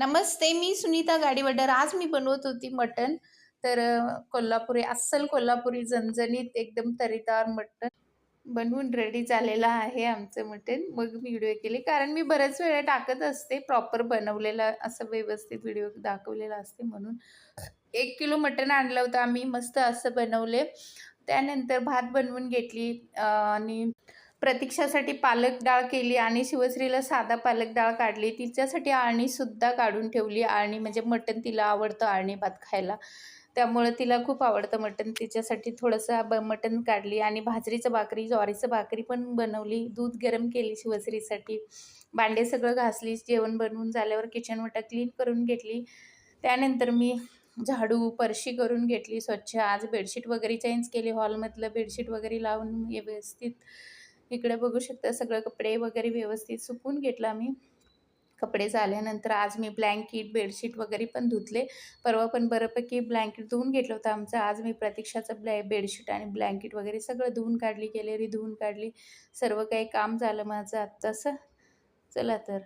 नमस्ते मी सुनीता गाडीवडर. आज मी बनवत होती मटण. तर कोल्हापुरी अस्सल कोल्हापुरी झणझणीत एकदम तरीदार मटण बनवून रेडी झालेलं आहे आमचं मटण. मग मी व्हिडिओ केले. कारण मी बऱ्याच वेळा टाकत असते. प्रॉपर बनवलेला असं व्यवस्थित व्हिडिओ दाखवलेला असते म्हणून. एक किलो मटण आणलं होतं. आम्ही मस्त असं बनवले. त्यानंतर भात बनवून घेतली. आणि प्रतीक्षासाठी पालक डाळ केली आणि शिवश्रीला साधा पालक डाळ काढली. तिच्यासाठी आळणीसुद्धा काढून ठेवली. आळणी म्हणजे मटण तिला आवडतं आळणी भात खायला. त्यामुळं तिला खूप आवडतं मटण. तिच्यासाठी थोडंसं ब मटण काढली आणि भाजरीचं भाकरी ज्वारीचं भाकरी पण बनवली. दूध गरम केली शिवश्रीसाठी. भांडे सगळं घासली. जेवण बनवून झाल्यावर किचन वटा क्लीन करून घेतली. त्यानंतर मी झाडू परशी करून घेतली स्वच्छ. आज बेडशीट वगैरे चेंज केली. हॉलमधलं बेडशीट वगैरे लावून व्यवस्थित इकडे बघू शकता सगळं कपडे वगैरे व्यवस्थित सुकून घेतला मी कपडे झाल्यानंतर आज मी ब्लँकेट बेडशीट वगैरे पण धुतले. परवा पण बऱ्यापैकी ब्लँकेट धुवून घेतलं होतं आमचं. आज मी प्रतीक्षाचं ब्लॅ बेडशीट आणि ब्लँकेट वगैरे सगळं धुवून काढली गॅलरी धुवून काढली. सर्व काही काम झालं माझं आत्ताचं. चला तर.